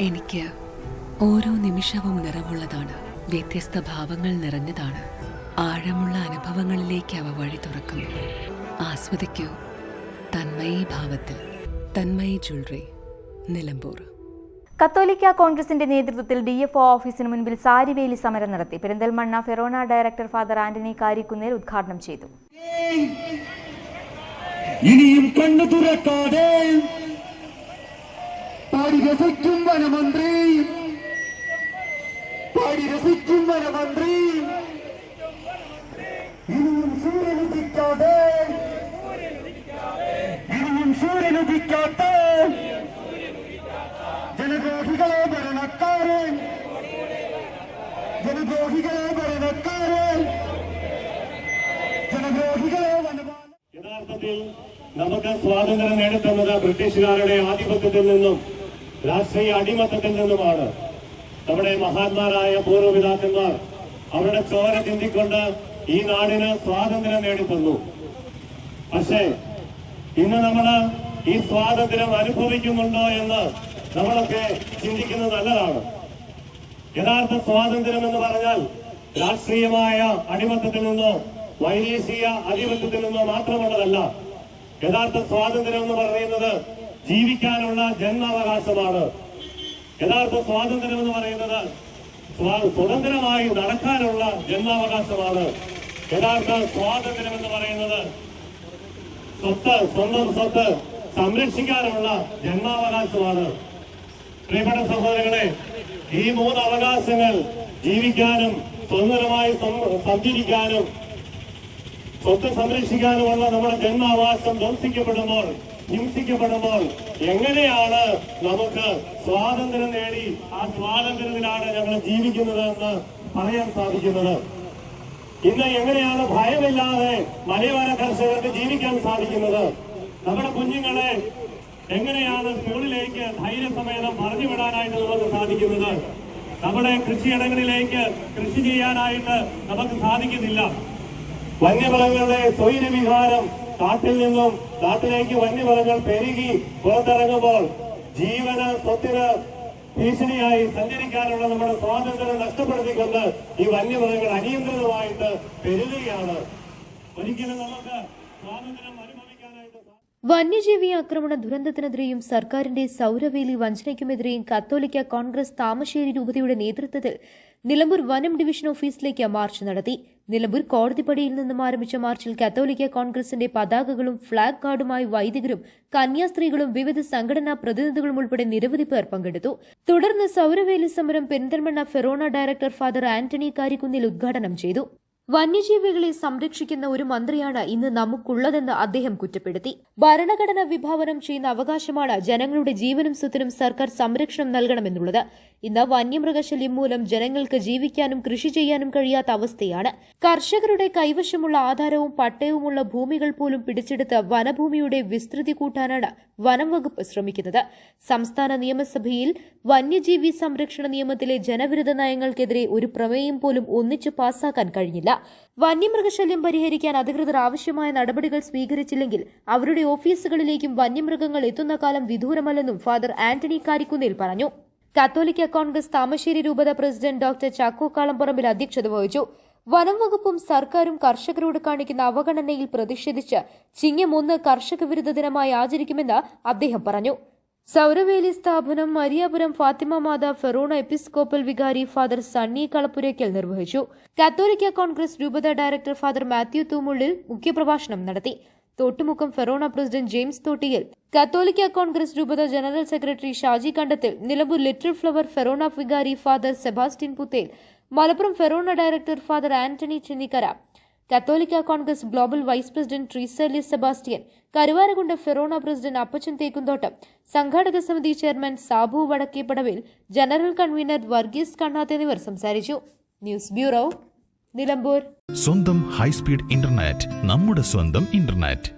എനിക്ക് ഓരോ നിമിഷവും നിറവുള്ളതാണ്. വ്യത്യസ്ത ഭാവങ്ങൾ നിറഞ്ഞതാണ്. ആഴമുള്ള അനുഭവങ്ങളിലേക്ക് അവ വഴി തുറക്കുന്നു. ആസ്വദിക്കൂ. തന്മയി ഭാവത്തിൽ. തന്മയി ജ്വല്ലറി. നിലമ്പൂർ. കത്തോലിക്ക കോൺഗ്രസിന്റെ നേതൃത്വത്തിൽ ഡി എഫ് ഒ ഓഫീസിന് മുൻപിൽ സാരിവേലി സമരം നടത്തി. Perinthalmanna forane director father Antony Karikkunnel ഉദ്ഘാടനം ചെയ്തു. ഇനിയും കണ്ണു തുറക്കാതെ രസിക്കും വനമന്ത്രി. പാടി രസിക്കും വനമന്ത്രി. ഇനിയും സൂര്യനുദിക്കാതെ ഇനിയും സൂര്യനുദിക്കാത്ത ജനദ്രോഹികളെ ഭരണക്കാരൻ ജനദ്രോഹികളെ ഭരണക്കാരൻ ജനദ്രോഹികളെ യഥാർത്ഥത്തിൽ നമുക്ക് സ്വാതന്ത്ര്യം നേടിത്തന്നത് ബ്രിട്ടീഷുകാരുടെ ആധിപത്യത്തിൽ നിന്നും രാഷ്ട്രീയ അടിമത്തത്തിൽ നിന്നുമാണ്. നമ്മുടെ മഹാന്മാരായ പൂർവപിതാക്കന്മാർ അവരുടെ ചോര ചിന്തിക്കൊണ്ട് ഈ നാടിന് സ്വാതന്ത്ര്യം നേടിത്തന്നു. പക്ഷേ ഇന്ന് നമ്മൾ ഈ സ്വാതന്ത്ര്യം അനുഭവിക്കുന്നുണ്ടോ എന്ന് നമ്മളൊക്കെ ചിന്തിക്കുന്നത് നല്ലതാണ്. യഥാർത്ഥ സ്വാതന്ത്ര്യം എന്ന് പറഞ്ഞാൽ രാഷ്ട്രീയമായ അടിമത്തത്തിൽ നിന്നോ വൈദേശീയ അധിപത്യത്തിൽ നിന്നോ മാത്രമുള്ളതല്ല. യഥാർത്ഥ സ്വാതന്ത്ര്യം എന്ന് പറയുന്നത് ജീവിക്കാനുള്ള ജന്മാവകാശമാണ്. യഥാർത്ഥ സ്വാതന്ത്ര്യം എന്ന് പറയുന്നത് സ്വാ- സ്വതന്ത്രമായി നടക്കാനുള്ള ജന്മാവകാശമാണ്. യഥാർത്ഥ സ്വാതന്ത്ര്യം എന്ന് പറയുന്നത് സ്വത്ത് സ്വന്തം സ്വത്ത് സംരക്ഷിക്കാനുള്ള ജന്മാവകാശമാണ്. പ്രിയപ്പെട്ട സഹോദരങ്ങളെ ഈ മൂന്ന് അവകാശങ്ങൾ ജീവിക്കാനും സ്വതന്ത്രമായി സഞ്ചരിക്കാനും സ്വത്ത് സംരക്ഷിക്കാനുമുള്ള നമ്മുടെ ജന്മാവകാശം ധ്വംസിക്കപ്പെടുമ്പോൾ ഹിംസിക്കപ്പെടുമ്പോൾ എങ്ങനെയാണ് നമുക്ക് സ്വാതന്ത്ര്യം നേടി ആ സ്വാതന്ത്ര്യത്തിലാണ് ഞങ്ങൾ ജീവിക്കുന്നത് എന്ന് പറയാൻ സാധിക്കുന്നത്? ഇന്ന് എങ്ങനെയാണ് ഭയമില്ലാതെ മലയോര കർഷകർക്ക് ജീവിക്കാൻ സാധിക്കുന്നത്? നമ്മുടെ കുഞ്ഞുങ്ങളെ എങ്ങനെയാണ് സ്കൂളിലേക്ക് ധൈര്യസമേതം പറഞ്ഞുവിടാനായിട്ട് നമുക്ക് സാധിക്കുന്നത്? നമ്മുടെ കൃഷിയിടങ്ങളിലേക്ക് കൃഷി ചെയ്യാനായിട്ട് നമുക്ക് സാധിക്കുന്നില്ല. വന്യമൃഗങ്ങളുടെ സ്വൈരവിഹാരം കാട്ടിൽ നിന്നും നാട്ടിലേക്ക് വന്യമൃഗങ്ങൾ പെരുകി പുറത്തിറങ്ങുമ്പോൾ ജീവന് സ്വത്തിന് ഭീഷണിയായി സഞ്ചരിക്കാനുള്ള നമ്മുടെ സ്വാതന്ത്ര്യം നഷ്ടപ്പെടുത്തിക്കൊണ്ട് ഈ വന്യമൃഗങ്ങൾ അനിയന്ത്രിതമായിട്ട് പെരുകുകയാണ്. ഒരിക്കലും നമുക്ക് സ്വാതന്ത്ര്യം അനുഭവിക്കാനായിട്ട് വന്യജീവി ആക്രമണ ദുരന്തത്തിനെതിരെയും സർക്കാരിന്റെ സൗരവേലി വഞ്ചനയ്ക്കുമെതിരെയും കത്തോലിക്ക കോൺഗ്രസ് താമശ്ശേരി രൂപതയുടെ നേതൃത്വത്തിൽ നിലമ്പൂർ വനം ഡിവിഷൻ ഓഫീസിലേക്ക് മാർച്ച് നടത്തി. നിലമ്പൂർ കോടതിപ്പടിയിൽ നിന്നും ആരംഭിച്ച മാർച്ചിൽ കത്തോലിക്ക കോൺഗ്രസിന്റെ പതാകകളും ഫ്ളാഗ് കാർഡുമായി വൈദികരും കന്യാസ്ത്രീകളും വിവിധ സംഘടനാ പ്രതിനിധികളും ഉൾപ്പെടെ നിരവധി പേർ പങ്കെടുത്തു. തുടർന്ന് സൗരവേലി സമരം Perinthalmanna forane director father Antony Karikkunnil ഉദ്ഘാടനം ചെയ്തു. വന്യജീവികളെ സംരക്ഷിക്കുന്ന ഒരു മന്ത്രിയാണ് ഇന്ന് നമുക്കുള്ളതെന്ന് അദ്ദേഹം കുറ്റപ്പെടുത്തി. ഭരണഘടന വിഭാവനം ചെയ്യുന്ന അവകാശമാണ് ജനങ്ങളുടെ ജീവനും സ്വത്തിനും സർക്കാർ സംരക്ഷണം നൽകണമെന്നുള്ളത്. ഇന്ന് വന്യമൃഗശല്യം മൂലം ജനങ്ങൾക്ക് ജീവിക്കാനും കൃഷി ചെയ്യാനും കഴിയാത്ത അവസ്ഥയാണ്. കർഷകരുടെ കൈവശമുള്ള ആധാരവും പട്ടയവുമുള്ള ഭൂമികൾ പോലും പിടിച്ചെടുത്ത് വനഭൂമിയുടെ വിസ്തൃതി കൂട്ടാനാണ് വനം വകുപ്പ് ശ്രമിക്കുന്നത്. സംസ്ഥാന നിയമസഭയിൽ വന്യജീവി സംരക്ഷണ നിയമത്തിലെ ജനവിരുദ്ധ നയങ്ങൾക്കെതിരെ ഒരു പ്രമേയം പോലും ഒന്നിച്ചു പാസാക്കാൻ കഴിഞ്ഞില്ല. വന്യമൃഗശല്യം പരിഹരിക്കാൻ അധികൃതർ ആവശ്യമായ നടപടികൾ സ്വീകരിച്ചില്ലെങ്കിൽ അവരുടെ ഓഫീസുകളിലേക്കും വന്യമൃഗങ്ങൾ എത്തുന്ന കാലം വിദൂരമല്ലെന്നും ഫാദർ ആന്റണി കാരിക്കുന്നേൽ പറഞ്ഞു. കത്തോലിക്ക കോൺഗ്രസ് താമശ്ശേരി രൂപത പ്രസിഡന്റ് ഡോക്ടർ ചാക്കോ കാളംപറമ്പിൽ അധ്യക്ഷത വഹിച്ചു. വനം വകുപ്പും സർക്കാരും കർഷകരോട് കാണിക്കുന്ന അവഗണനയിൽ പ്രതിഷേധിച്ച് ചിങ്ങം ഒന്ന് കർഷക വിരുദ്ധ ദിനമായി ആചരിക്കുമെന്ന് അദ്ദേഹം പറഞ്ഞു. സൗരവേലി സ്ഥാപനം Mariyapuram Fatima Matha forane episcopal വികാരി ഫാദർ സണ്ണി കളപ്പുരയ്ക്കൽ നിർവഹിച്ചു. കാത്തോലിക്ക കോൺഗ്രസ് രൂപത ഡയറക്ടർ ഫാദർ മാത്യു തൂമുള്ളിൽ മുഖ്യപ്രഭാഷണം നടത്തി. Thottumukkam forane president James Thottiyil കാത്തോലിക്ക congress രൂപത general secretary Shaji Kandathil Nilambur little flower forane വികാരി father Sebastian Puthel Malappuram forane director father Antony Chennikkara കത്തോലിക്ക congress global vice president Treesaly Sebastian Karuvarakundu forane president Appachan Thekkunthottam സംഘാടക സമിതി chairman Sabu Vadakkepadavil general convener Varghese Kannath എന്നിവർ സംസാരിച്ചു. News bureau Nilambur. സ്വന്തം high speed internet നമ്മുടെ സ്വന്തം internet.